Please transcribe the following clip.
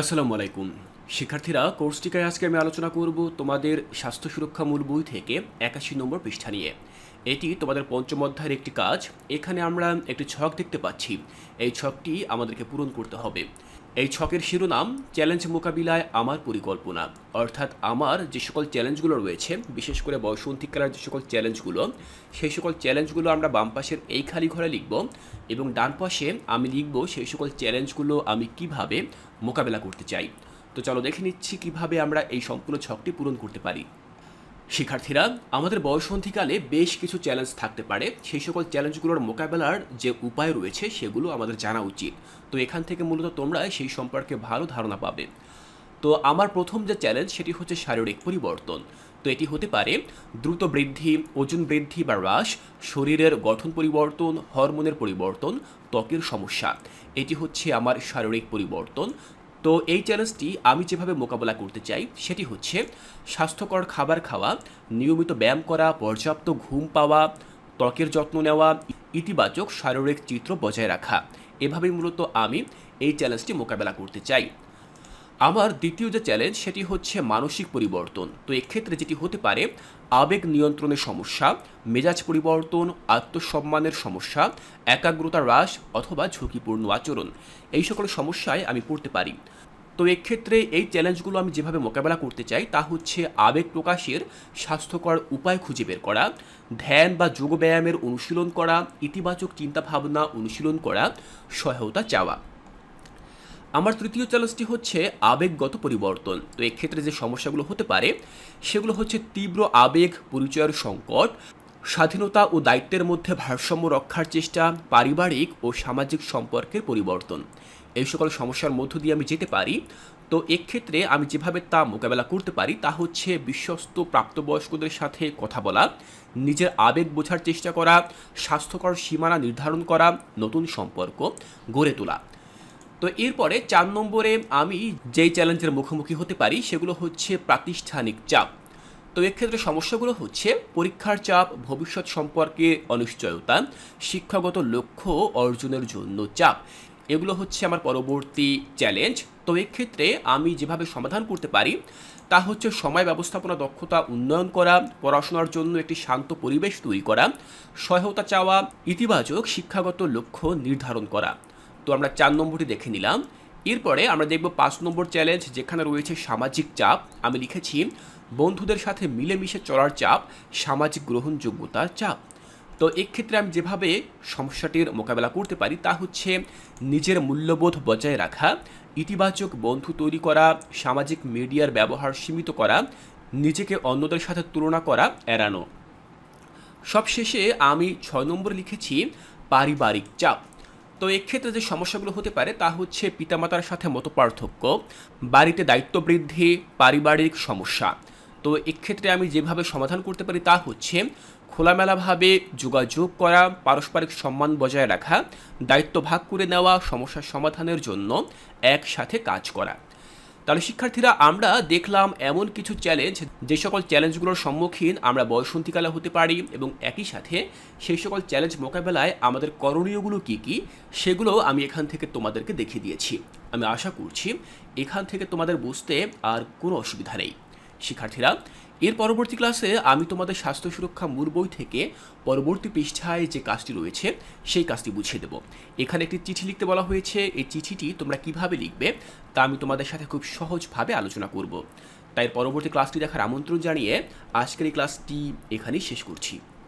আসসালামু আলাইকুম। শিক্ষার্থীরা কোর্স কোর্সটিকায় আজকে আমি আলোচনা করব তোমাদের স্বাস্থ্য সুরক্ষা মূল বই থেকে একাশি নম্বর পৃষ্ঠা নিয়ে। এটি তোমাদের পঞ্চম অধ্যায়ের একটি কাজ। এখানে আমরা একটি ছক দেখতে পাচ্ছি। এই ছকটি আমাদেরকে পূরণ করতে হবে। এই ছকের শিরোনাম, চ্যালেঞ্জ মোকাবিলায় আমার পরিকল্পনা। অর্থাৎ আমার যে সকল চ্যালেঞ্জগুলো রয়েছে, বিশেষ করে বয়সন্ধিকালের যে সকল চ্যালেঞ্জগুলো, সেই সকল চ্যালেঞ্জগুলো আমরা বাম পাশের এই খালি ঘরে লিখব এবং ডান পাশে আমি লিখব সেই সকল চ্যালেঞ্জগুলো আমি কীভাবে মোকাবেলা করতে চাই। তো চলো দেখে নিচ্ছি কীভাবে আমরা এই সম্পূর্ণ ছকটি পূরণ করতে পারি। শিক্ষার্থীরা, আমাদের বয়সন্ধিকালে বেশ কিছু চ্যালেঞ্জ থাকতে পারে। সেই সকল চ্যালেঞ্জগুলোর মোকাবেলার যে উপায় রয়েছে, সেগুলো আমাদের জানা উচিত। তো এখান থেকে মূলত তোমরা সেই সম্পর্কে ভালো ধারণা পাবে। তো আমার প্রথম যে চ্যালেঞ্জ সেটি হচ্ছে শারীরিক পরিবর্তন। তো এটি হতে পারে দ্রুত বৃদ্ধি, ওজন বৃদ্ধি বা হ্রাস, শরীরের গঠন পরিবর্তন, হরমোনের পরিবর্তন, ত্বকের সমস্যা। এটি হচ্ছে আমার শারীরিক পরিবর্তন। তো এই চ্যালেঞ্জটি আমি যেভাবে মোকাবেলা করতে চাই সেটি হচ্ছে স্বাস্থ্যকর খাবার খাওয়া, নিয়মিত ব্যায়াম করা, পর্যাপ্ত ঘুম পাওয়া, ত্বকের যত্ন নেওয়া, ইতিবাচক শারীরিক চিত্র বজায় রাখা। এভাবেই মূলত আমি এই চ্যালেঞ্জটি মোকাবেলা করতে চাই। আমার দ্বিতীয় যে চ্যালেঞ্জ সেটি হচ্ছে মানসিক পরিবর্তন। তো এক্ষেত্রে যেটি হতে পারে, আবেগ নিয়ন্ত্রণের সমস্যা, মেজাজ পরিবর্তন, আত্মসম্মানের সমস্যা, একাগ্রতা হ্রাস অথবা ঝুঁকিপূর্ণ আচরণ। এই সকল সমস্যায় আমি পড়তে পারি। তো এক্ষেত্রে এই চ্যালেঞ্জগুলো আমি যেভাবে মোকাবেলা করতে চাই, তা হচ্ছে আবেগ প্রকাশের স্বাস্থ্যকর উপায় খুঁজে বের করা, ধ্যান বা যোগব্যায়ামের অনুশীলন করা, ইতিবাচক চিন্তাভাবনা অনুশীলন করা, সহায়তা চাওয়া। আমার তৃতীয় চ্যালেঞ্জটি হচ্ছে আবেগগত পরিবর্তন। তো এক্ষেত্রে যে সমস্যাগুলো হতে পারে, সেগুলো হচ্ছে তীব্র আবেগ, পরিচয়ের সংকট, স্বাধীনতা ও দায়িত্বের মধ্যে ভারসাম্য রক্ষার চেষ্টা, পারিবারিক ও সামাজিক সম্পর্কের পরিবর্তন। এই সকল সমস্যার মধ্য দিয়ে আমি যেতে পারি। তো এক্ষেত্রে আমি যেভাবে তা মোকাবেলা করতে পারি, তা হচ্ছে বিশ্বস্ত প্রাপ্তবয়স্কদের সাথে কথা বলা, নিজের আবেগ বোঝার চেষ্টা করা, স্বাস্থ্যকর সীমানা নির্ধারণ করা, নতুন সম্পর্ক গড়ে তোলা। তো এরপরে চার নম্বরে আমি যেই চ্যালেঞ্জের মুখোমুখি হতে পারি, সেগুলো হচ্ছে প্রাতিষ্ঠানিক চাপ। তো এক্ষেত্রে সমস্যাগুলো হচ্ছে পরীক্ষার চাপ, ভবিষ্যৎ সম্পর্কে অনিশ্চয়তা, শিক্ষাগত লক্ষ্য অর্জনের জন্য চাপ। এগুলো হচ্ছে আমার পরবর্তী চ্যালেঞ্জ। তো এক্ষেত্রে আমি যেভাবে সমাধান করতে পারি, তা হচ্ছে সময় ব্যবস্থাপনা দক্ষতা উন্নয়ন করা, পড়াশোনার জন্য একটি শান্ত পরিবেশ তৈরি করা, সহায়তা চাওয়া, ইতিবাচক শিক্ষাগত লক্ষ্য নির্ধারণ করা। তো আমরা চার নম্বরটি দেখে নিলাম। এরপরে আমরা দেখব পাঁচ নম্বর চ্যালেঞ্জ যেখানে রয়েছে সামাজিক চাপ। আমি লিখেছি, বন্ধুদের সাথে মিলেমিশে চলার চাপ, সামাজিক গ্রহণযোগ্যতার চাপ। তো এক্ষেত্রে আমি যেভাবে সমস্যাটির মোকাবেলা করতে পারি তা হচ্ছে নিজের মূল্যবোধ বজায় রাখা, ইতিবাচক বন্ধু তৈরি করা, সামাজিক মিডিয়ার ব্যবহার সীমিত করা, নিজেকে অন্যদের সাথে তুলনা করা, এড়ানো। সবশেষে আমি ছয় নম্বর লিখেছি, পারিবারিক চাপ। তো এক্ষেত্রে যে সমস্যাগুলো হতে পারে তা হচ্ছে পিতামাতার সাথে মত পার্থক্য বাড়িতে দায়িত্ব বৃদ্ধি পারিবারিক সমস্যা। তো এক্ষেত্রে আমি যেভাবে সমাধান করতে পারি তা হচ্ছে খোলামেলাভাবে যোগাযোগ করা, পারস্পরিক সম্মান বজায় রাখা, দায়িত্ব ভাগ করে নেওয়া, সমস্যার সমাধানের জন্য একসাথে কাজ করা। তাহলে শিক্ষার্থীরা, আমরা দেখলাম এমন কিছু চ্যালেঞ্জ যে সকল চ্যালেঞ্জগুলোর সম্মুখীন আমরা বয়সন্তিকালে হতে পারি এবং একই সাথে সেই সকল চ্যালেঞ্জ মোকাবেলায় আমাদের করণীয়গুলো কি কি, সেগুলো আমি এখান থেকে তোমাদেরকে দেখিয়ে দিয়েছি। আমি আশা করছি এখান থেকে তোমাদের বুঝতে আর কোনো অসুবিধা নেই। শিক্ষার্থীরা এর পরবর্তী ক্লাসে আমি তোমাদের স্বাস্থ্য সুরক্ষা মূল বই থেকে পরবর্তী পৃষ্ঠায় যে কাজটি রয়েছে, সেই কাজটি বুঝিয়ে দেব। এখানে একটি চিঠি লিখতে বলা হয়েছে, এই চিঠিটি তোমরা কীভাবে লিখবে তা আমি তোমাদের সাথে খুব সহজভাবে আলোচনা করব। তাই পরবর্তী ক্লাসটি দেখার আমন্ত্রণ জানিয়ে আজকের এই ক্লাসটি এখানেই শেষ করছি।